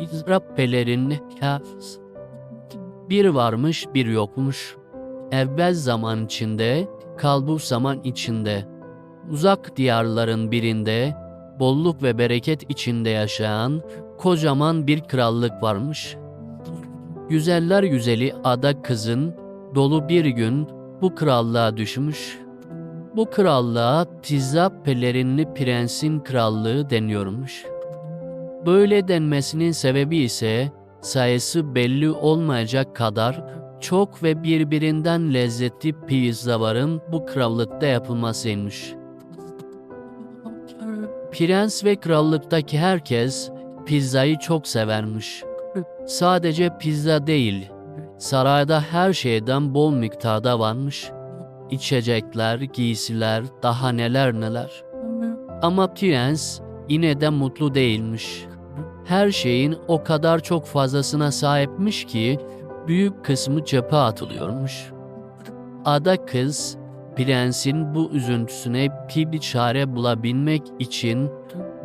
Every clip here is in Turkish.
İzrapelerin hafız. Bir varmış bir yokmuş. Evvel zaman içinde, kalbu zaman içinde. Uzak diyarların birinde, bolluk ve bereket içinde yaşayan kocaman bir krallık varmış. Güzeller güzeli ada kızın dolu bir gün bu krallığa düşmüş. Bu krallığa pizza pelerinli prensin krallığı deniyormuş. Böyle denmesinin sebebi ise sayısı belli olmayacak kadar çok ve birbirinden lezzetli pizzaların bu krallıkta yapılmasıymış. Prens ve krallıktaki herkes pizzayı çok severmiş. Sadece pizza değil, sarayda her şeyden bol miktarda varmış. İçecekler, giysiler, daha neler neler. Ama prens yine de mutlu değilmiş. Her şeyin o kadar çok fazlasına sahipmiş ki büyük kısmı çöpe atılıyormuş. Ada kız prensin bu üzüntüsüne bir çare bulabilmek için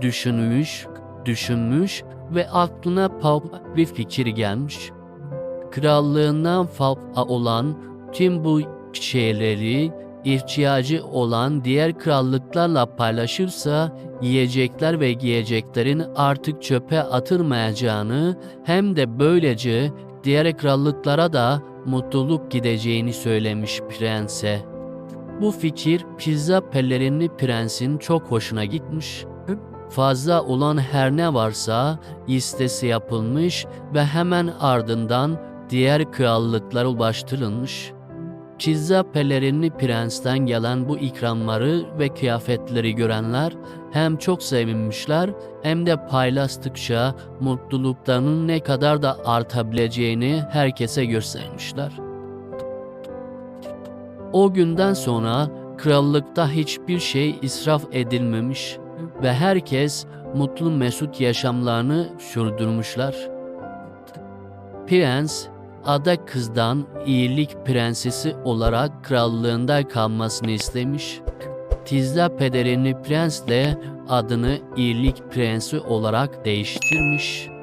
düşünmüş, düşünmüş ve aklına pop bir fikir gelmiş. Krallığından fazla olan tüm bu şeyleri ihtiyacı olan diğer krallıklarla paylaşırsa yiyecekler ve giyeceklerin artık çöpe atılmayacağını hem de böylece diğer krallıklara da mutluluk gideceğini söylemiş prense. Bu fikir pizza pelerinli prensin çok hoşuna gitmiş. Fazla olan her ne varsa listesi yapılmış ve hemen ardından diğer krallıklara ulaştırılmış. Pizza pelerinli prensten gelen bu ikramları ve kıyafetleri görenler hem çok sevinmişler hem de paylaştıkça mutluluklarının ne kadar da artabileceğini herkese göstermişler. O günden sonra krallıkta hiçbir şey israf edilmemiş ve herkes mutlu mesut yaşamlarını sürdürmüşler. Prens, ada kızdan iyilik prensesi olarak krallığında kalmasını istemiş. Tizla pederini prens de adını iyilik prensi olarak değiştirmiş.